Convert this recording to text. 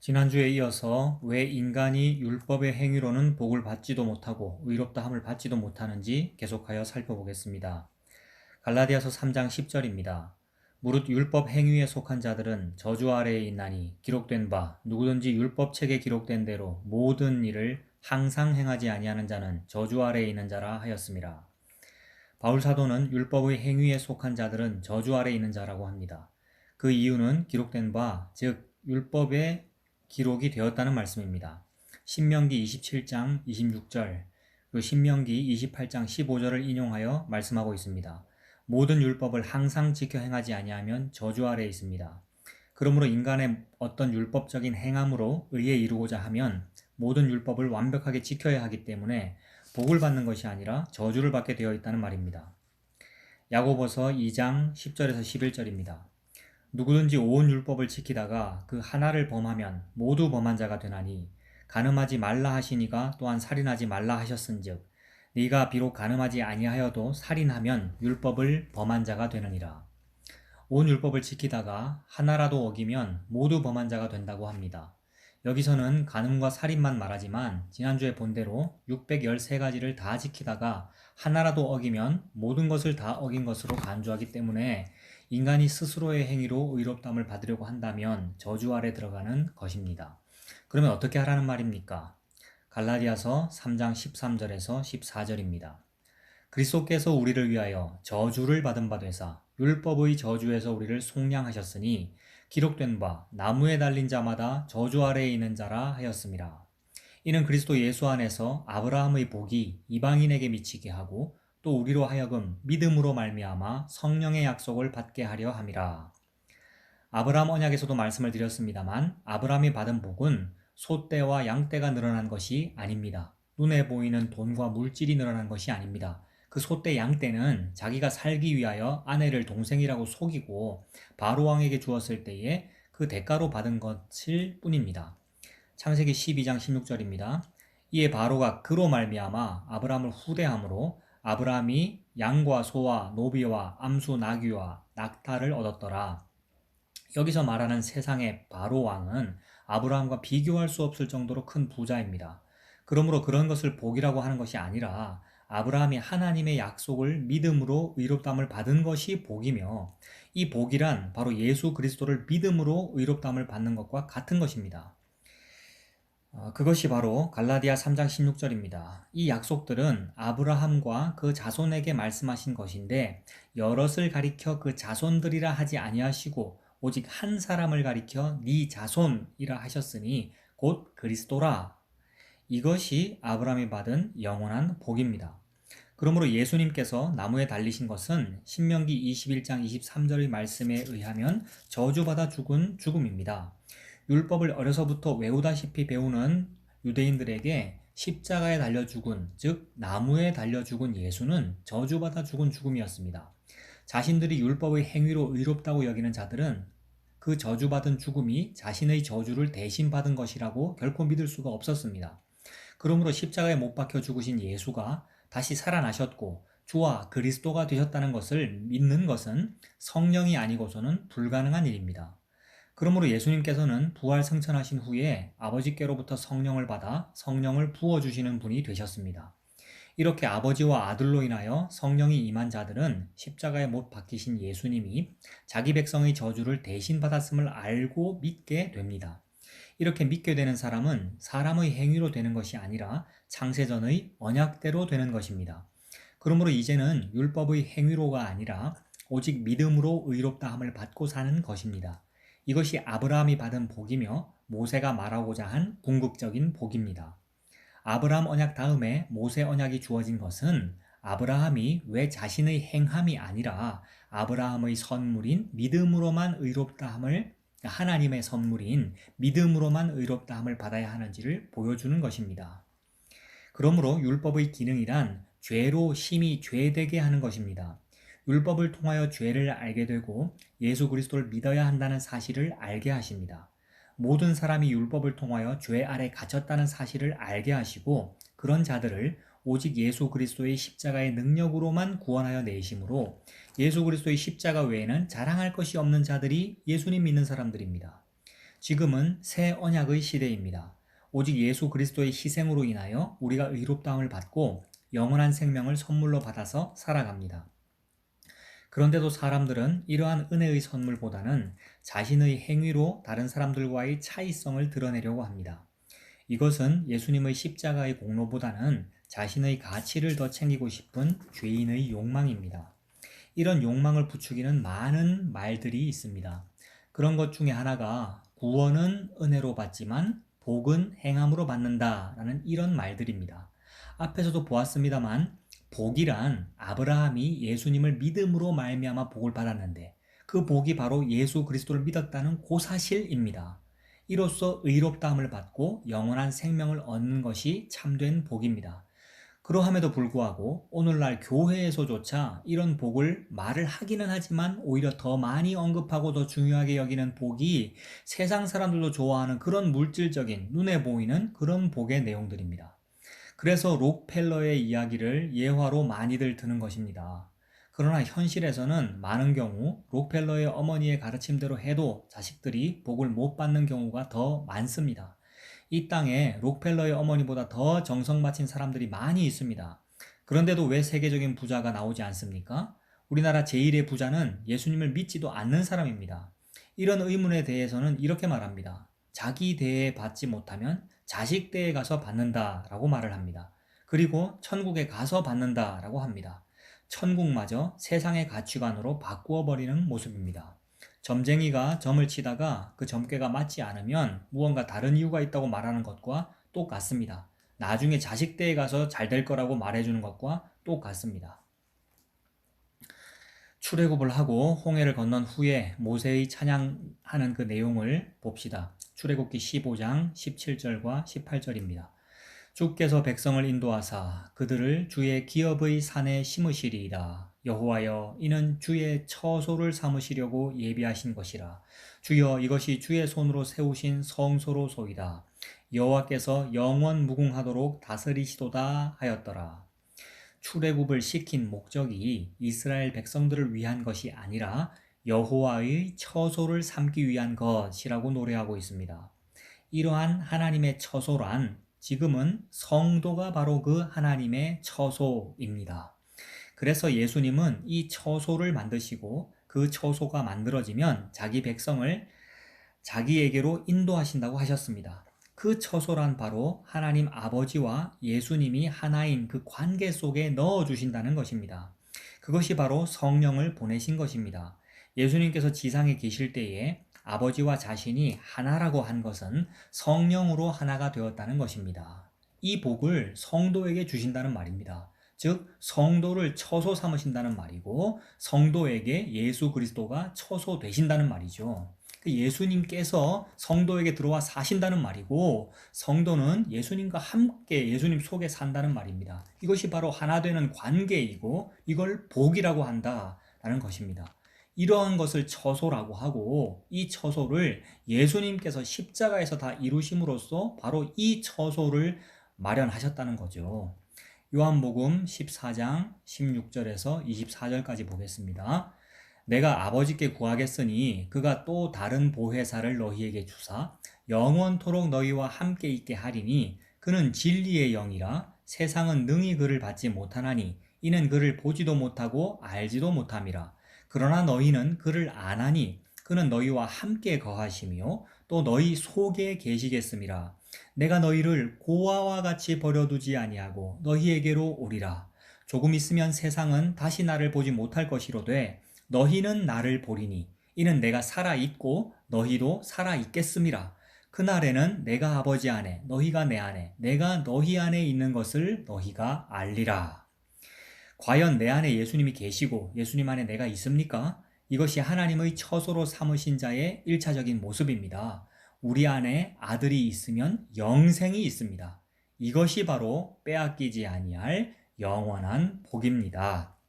지난주에 이어서 왜 인간이 율법의 행위로는 복을 받지도 못하고 의롭다함을 받지도 못하는지 계속하여 살펴보겠습니다. 갈라디아서 3장 10절입니다. 무릇 율법 행위에 속한 자들은 저주 아래에 있나니 기록된 바 누구든지 율법 책에 기록된 대로 모든 일을 항상 행하지 아니하는 자는 저주 아래에 있는 자라 하였습니다. 바울 사도는 율법의 행위에 속한 자들은 저주 아래에 있는 자라고 합니다. 그 이유는 기록된 바, 즉 율법의 기록이 되었다는 말씀입니다. 신명기 27장 26절, 그리고 신명기 28장 15절을 인용하여 말씀하고 있습니다. 모든 율법을 항상 지켜 행하지 아니하면 저주 아래에 있습니다. 그러므로 인간의 어떤 율법적인 행함으로 의에 이루고자 하면 모든 율법을 완벽하게 지켜야 하기 때문에 복을 받는 것이 아니라 저주를 받게 되어 있다는 말입니다. 야고보서 2장 10절에서 11절입니다. 누구든지 온 율법을 지키다가 그 하나를 범하면 모두 범한 자가 되나니 가늠하지 말라 하시니가 또한 살인하지 말라 하셨은즉 네가 비록 가늠하지 아니하여도 살인하면 율법을 범한 자가 되느니라. 온 율법을 지키다가 하나라도 어기면 모두 범한 자가 된다고 합니다. 여기서는 가늠과 살인만 말하지만 지난주에 본대로 613가지를 다 지키다가 하나라도 어기면 모든 것을 다 어긴 것으로 간주하기 때문에 인간이 스스로의 행위로 의롭담을 받으려고 한다면 저주 아래 들어가는 것입니다. 그러면 어떻게 하라는 말입니까? 갈라디아서 3장 13절에서 14절입니다. 그리스도께서 우리를 위하여 저주를 받은 바 되사 율법의 저주에서 우리를 속량하셨으니 기록된 바 나무에 달린 자마다 저주 아래에 있는 자라 하였습니다. 이는 그리스도 예수 안에서 아브라함의 복이 이방인에게 미치게 하고 또 우리로 하여금 믿음으로 말미암아 성령의 약속을 받게 하려 함이라. 아브라함 언약에서도 말씀을 드렸습니다만 아브라함이 받은 복은 소떼와 양떼가 늘어난 것이 아닙니다. 눈에 보이는 돈과 물질이 늘어난 것이 아닙니다. 그 소떼 양떼는 자기가 살기 위하여 아내를 동생이라고 속이고 바로 왕에게 주었을 때에 그 대가로 받은 것일 뿐입니다. 창세기 12장 16절입니다. 이에 바로가 그로 말미암아 아브라함을 후대함으로 아브라함이 양과 소와 노비와 암수 나귀와 낙타를 얻었더라. 여기서 말하는 세상의 바로 왕은 아브라함과 비교할 수 없을 정도로 큰 부자입니다. 그러므로 그런 것을 복이라고 하는 것이 아니라 아브라함이 하나님의 약속을 믿음으로 의롭담을 받은 것이 복이며 이 복이란 바로 예수 그리스도를 믿음으로 의롭담을 받는 것과 같은 것입니다. 어, 그것이 바로 갈라디아 3장 16절입니다. 이 약속들은 아브라함과 그 자손에게 말씀하신 것인데 여럿을 가리켜 그 자손들이라 하지 아니하시고 오직 한 사람을 가리켜 네 자손이라 하셨으니 곧 그리스도라. 이것이 아브라함이 받은 영원한 복입니다. 그러므로 예수님께서 나무에 달리신 것은 신명기 21장 23절의 말씀에 의하면 저주받아 죽은 죽음입니다. 율법을 어려서부터 외우다시피 배우는 유대인들에게 십자가에 달려 죽은, 즉 나무에 달려 죽은 예수는 저주받아 죽은 죽음이었습니다. 자신들이 율법의 행위로 의롭다고 여기는 자들은 그 저주받은 죽음이 자신의 저주를 대신 받은 것이라고 결코 믿을 수가 없었습니다. 그러므로 십자가에 못 박혀 죽으신 예수가 다시 살아나셨고 주와 그리스도가 되셨다는 것을 믿는 것은 성령이 아니고서는 불가능한 일입니다. 그러므로 예수님께서는 부활 승천하신 후에 아버지께로부터 성령을 받아 성령을 부어주시는 분이 되셨습니다. 이렇게 아버지와 아들로 인하여 성령이 임한 자들은 십자가에 못 박히신 예수님이 자기 백성의 저주를 대신 받았음을 알고 믿게 됩니다. 이렇게 믿게 되는 사람은 사람의 행위로 되는 것이 아니라 창세전의 언약대로 되는 것입니다. 그러므로 이제는 율법의 행위로가 아니라 오직 믿음으로 의롭다함을 받고 사는 것입니다. 이것이 아브라함이 받은 복이며 모세가 말하고자 한 궁극적인 복입니다. 아브라함 언약 다음에 모세 언약이 주어진 것은 아브라함이 왜 자신의 행함이 아니라 아브라함의 선물인 믿음으로만 의롭다함을 하나님의 선물인 믿음으로만 의롭다함을 받아야 하는지를 보여주는 것입니다. 그러므로 율법의 기능이란 죄로 심히 죄되게 하는 것입니다. 율법을 통하여 죄를 알게 되고 예수 그리스도를 믿어야 한다는 사실을 알게 하십니다. 모든 사람이 율법을 통하여 죄 아래 갇혔다는 사실을 알게 하시고 그런 자들을 오직 예수 그리스도의 십자가의 능력으로만 구원하여 내심으로 예수 그리스도의 십자가 외에는 자랑할 것이 없는 자들이 예수님 믿는 사람들입니다. 지금은 새 언약의 시대입니다. 오직 예수 그리스도의 희생으로 인하여 우리가 의롭다함을 받고 영원한 생명을 선물로 받아서 살아갑니다. 그런데도 사람들은 이러한 은혜의 선물보다는 자신의 행위로 다른 사람들과의 차이성을 드러내려고 합니다. 이것은 예수님의 십자가의 공로보다는 자신의 가치를 더 챙기고 싶은 죄인의 욕망입니다. 이런 욕망을 부추기는 많은 말들이 있습니다. 그런 것 중에 하나가 구원은 은혜로 받지만 복은 행함으로 받는다라는 이런 말들입니다. 앞에서도 보았습니다만 복이란 아브라함이 예수님을 믿음으로 말미암아 복을 받았는데 그 복이 바로 예수 그리스도를 믿었다는 고사실입니다. 이로써 의롭다함을 받고 영원한 생명을 얻는 것이 참된 복입니다. 그러함에도 불구하고 오늘날 교회에서조차 이런 복을 말을 하기는 하지만 오히려 더 많이 언급하고 더 중요하게 여기는 복이 세상 사람들도 좋아하는 그런 물질적인 눈에 보이는 그런 복의 내용들입니다. 그래서 록펠러의 이야기를 예화로 많이들 드는 것입니다. 그러나 현실에서는 많은 경우 록펠러의 어머니의 가르침대로 해도 자식들이 복을 못 받는 경우가 더 많습니다. 이 땅에 록펠러의 어머니보다 더 정성 바친 사람들이 많이 있습니다. 그런데도 왜 세계적인 부자가 나오지 않습니까? 우리나라 제1의 부자는 예수님을 믿지도 않는 사람입니다. 이런 의문에 대해서는 이렇게 말합니다. 자기 대에 받지 못하면 자식 대에 가서 받는다라고 말을 합니다. 그리고 천국에 가서 받는다라고 합니다. 천국마저 세상의 가치관으로 바꾸어 버리는 모습입니다. 점쟁이가 점을 치다가 그 점괘가 맞지 않으면 무언가 다른 이유가 있다고 말하는 것과 똑같습니다. 나중에 자식 때에 가서 잘 될 거라고 말해주는 것과 똑같습니다. 출애굽을 하고 홍해를 건넌 후에 모세의 찬양하는 그 내용을 봅시다. 출애굽기 15장 17절과 18절입니다. 주께서 백성을 인도하사 그들을 주의 기업의 산에 심으시리이다. 여호와여 이는 주의 처소를 삼으시려고 예비하신 것이라. 주여 이것이 주의 손으로 세우신 성소로소이다. 여호와께서 영원 무궁하도록 다스리시도다 하였더라. 출애굽을 시킨 목적이 이스라엘 백성들을 위한 것이 아니라 여호와의 처소를 삼기 위한 것이라고 노래하고 있습니다. 이러한 하나님의 처소란 지금은 성도가 바로 그 하나님의 처소입니다. 그래서 예수님은 이 처소를 만드시고 그 처소가 만들어지면 자기 백성을 자기에게로 인도하신다고 하셨습니다. 그 처소란 바로 하나님 아버지와 예수님이 하나인 그 관계 속에 넣어 주신다는 것입니다. 그것이 바로 성령을 보내신 것입니다. 예수님께서 지상에 계실 때에 아버지와 자신이 하나라고 한 것은 성령으로 하나가 되었다는 것입니다. 이 복을 성도에게 주신다는 말입니다. 즉 성도를 처소 삼으신다는 말이고 성도에게 예수 그리스도가 처소 되신다는 말이죠. 그 예수님께서 성도에게 들어와 사신다는 말이고 성도는 예수님과 함께 예수님 속에 산다는 말입니다. 이것이 바로 하나 되는 관계이고 이걸 복이라고 한다라는 것입니다. 이러한 것을 처소라고 하고 이 처소를 예수님께서 십자가에서 다 이루심으로써 바로 이 처소를 마련하셨다는 거죠. 요한복음 14장 16절에서 24절까지 보겠습니다. 내가 아버지께 구하겠으니 그가 또 다른 보혜사를 너희에게 주사 영원토록 너희와 함께 있게 하리니 그는 진리의 영이라 세상은 능히 그를 받지 못하나니 이는 그를 보지도 못하고 알지도 못함이라. 그러나 너희는 그를 아나니 그는 너희와 함께 거하시며 또 너희 속에 계시겠음이라 내가 너희를 고아와 같이 버려두지 아니하고 너희에게로 오리라. 조금 있으면 세상은 다시 나를 보지 못할 것이로되 너희는 나를 보리니 이는 내가 살아 있고 너희도 살아 있겠음이라 그날에는 내가 아버지 안에 너희가 내 안에 내가 너희 안에 있는 것을 너희가 알리라 과연 내 안에 예수님이 계시고 예수님 안에 내가 있습니까? 이것이 하나님의 처소로 삼으신 자의 1차적인 모습입니다. 우리 안에 아들이 있으면 영생이 있습니다. 이것이 바로 빼앗기지 아니할 영원한 복입니다.